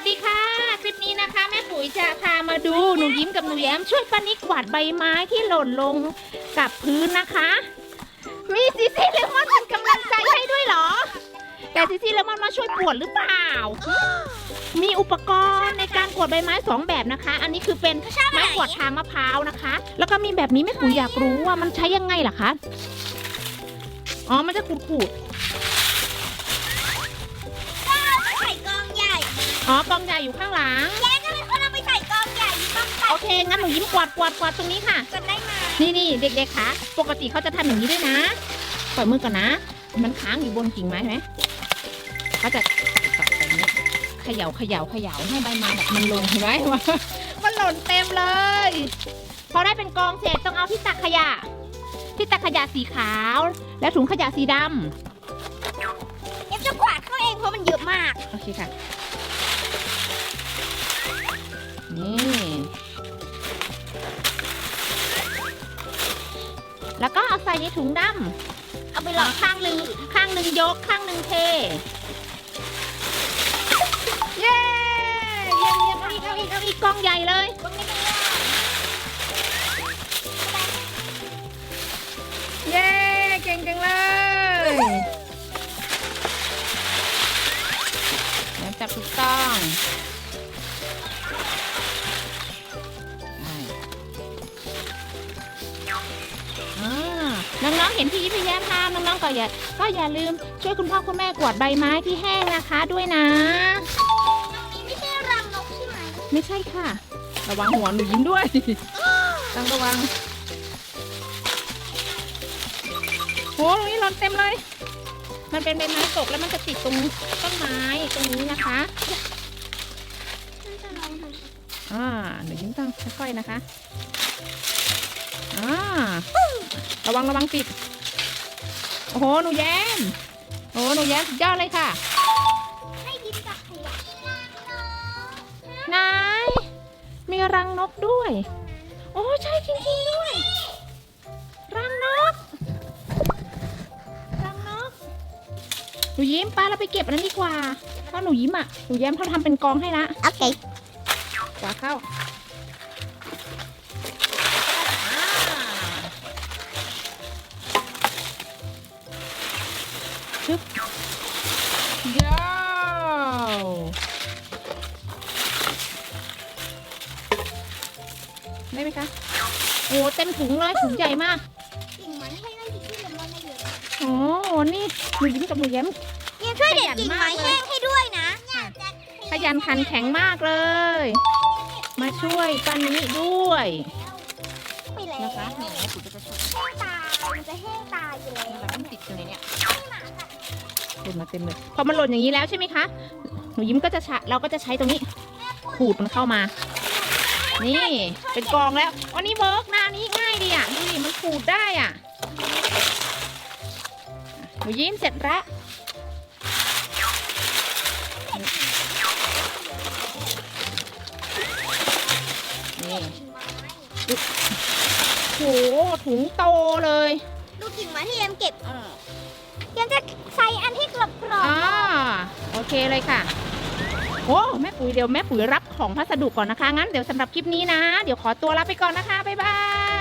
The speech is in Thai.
วัสดีค่ะ คลิปนี้นะคะ แม่ปุ๋ยจะพามาดูหนูยิ้มกับหนูแย้มช่วยป้านิกกวาดใบไม้ที่หล่นลงกับพื้นนะคะ มีซีซีเลมอนเป็นกำลังใจให้ด้วยเหรอ แต่ซีซีเลมอนมาช่วยปวดหรือเปล่า มีอุปกรณ์ในการกวาดใบไม้สองแบบนะคะ อันนี้คือเป็นไม้กวาดทางมะพร้าวนะคะ แล้วก็มีแบบนี้แม่ปุ๋ยอยากรู้ว่ามันใช้ยังไงล่ะคะ อ๋อ มันจะขูดใอ๋อกองใหญ่อยู่ข้างหลัง แย้ก็เป็นคนเอาไปใส่กองใหญ่ที่ต้องใส่โอเค งั้นหนูยิ้มกวาดกวาดกวาดตรงนี้ค่ะ กันได้ไหมนี่นี่เด็กๆคะปกติเขาจะทำอย่างนี้ด้วยนะปล่อยมือก่อนนะ มันค้างอยู่บนกิ่งไม้ไหมเขาจะใส่ต่อแบบนี้เขย่าเขย่าเขย่าให้ใบไม้แบบมันลงเห็นไหม มันหล่นเต็มเลย พอได้เป็นกองเสร็จต้องเอาที่ตักขยะ ที่ตักขยะสีขาว และถุงขยะสีดเอ็มจะกวาดเข้าเองเพราะมันเยอะมากำโอเคค่ะ นี่แล้วก็เอาใส่ในถุงดำเอาไปไปลลอองงข้างหนึ่งข้างหนึ่งยกข้างหนึ่งเท เย้เยี่ยมเยี่ยมเอาอีกเอาอีกเอาอีกกองใหญ่เลยตรงนี้ตรงนี้เย้เก่งจังเลยแล้วจับถูกต้อง น้องๆเห็นพี่ยิ้มพี่แย้มทำน้องๆก็อย่าก็อย่าลืมช่วยคุณพ่อคุณแม่กวาดใบไม้ที่แห้งนะคะด้วยนะตรงนี้ไม่ใช่รังนกใช่ไหมไม่ใช่ค่ะ ระวังหัวหนูยิ้มด้วยต้องระวังโหตรงนี้หล่นเต็มเลย มันเป็นใบไม้ตกแล้วมันจะติดตรงต้นไม้ตรงนี้นะคะอ่าหนูยิ้มต้องค่อยๆนะคะอ่า ระวังระวังติด โอ้โห หนูแย้ม โอ้โหหนูแย้มสุดยอดเลยค่ะ ให้ดินกับขยะไหนมีรังนกด้วย โอ้ใช่จริงๆด้วย รังนก รังนก หนูยิ้มป้าเราไปเก็บอันนั้นดีกว่าเพราะหนูยิ้มอะ หนูแย้มเขาทำเป็นกองให้ละ โอเคกว่าเข้า ชึบยาวได้ไหมคะโอ้เต็มถุงเลยถุงใหญ่มากกิ่งมันให้ได้ที่เลมอนได้เยอะโอ้นี่หนูยิ้มกับหนูแย้มเอ็มช่วยเด็ดขยันกิ่งมาไม้กเลยแห้งให้ด้วยนะขยันขันแข็งมากเลย มาช่วยปันนี้ด้วยไปแล้วนะคะเนี่ยปุ๋ยจะช่วยแห้งตายมันจะแห้งตายอยู่แล้วแล้วมันติดอยู่ในเนี้ย นมาเต็มเลย พอมันหล่นอย่างนี้แล้วใช่ไหมคะ หนูยิ้มก็จะใช้เราก็จะใช้ตรงนี้ขูดมันเข้ามา นี่เป็นกองแล้ววันนี้เวิร์กน้านี้ง่ายดีอะดูดิมันขูดได้อะ หนูยิ้มเสร็จแล้วนี่โหถุงโตเลย ดูกิ่งไม้ที่เอ็มเก็บเอ็ม เคเลยค่ะ โอ้แม่ปุ๋ยเดี๋ยวแม่ปุ๋ยรับของพัสดุก่อนนะคะ งั้นเดี๋ยวสำหรับคลิปนี้นะ เดี๋ยวขอตัวลาไปก่อนนะคะ บ๊ายบาย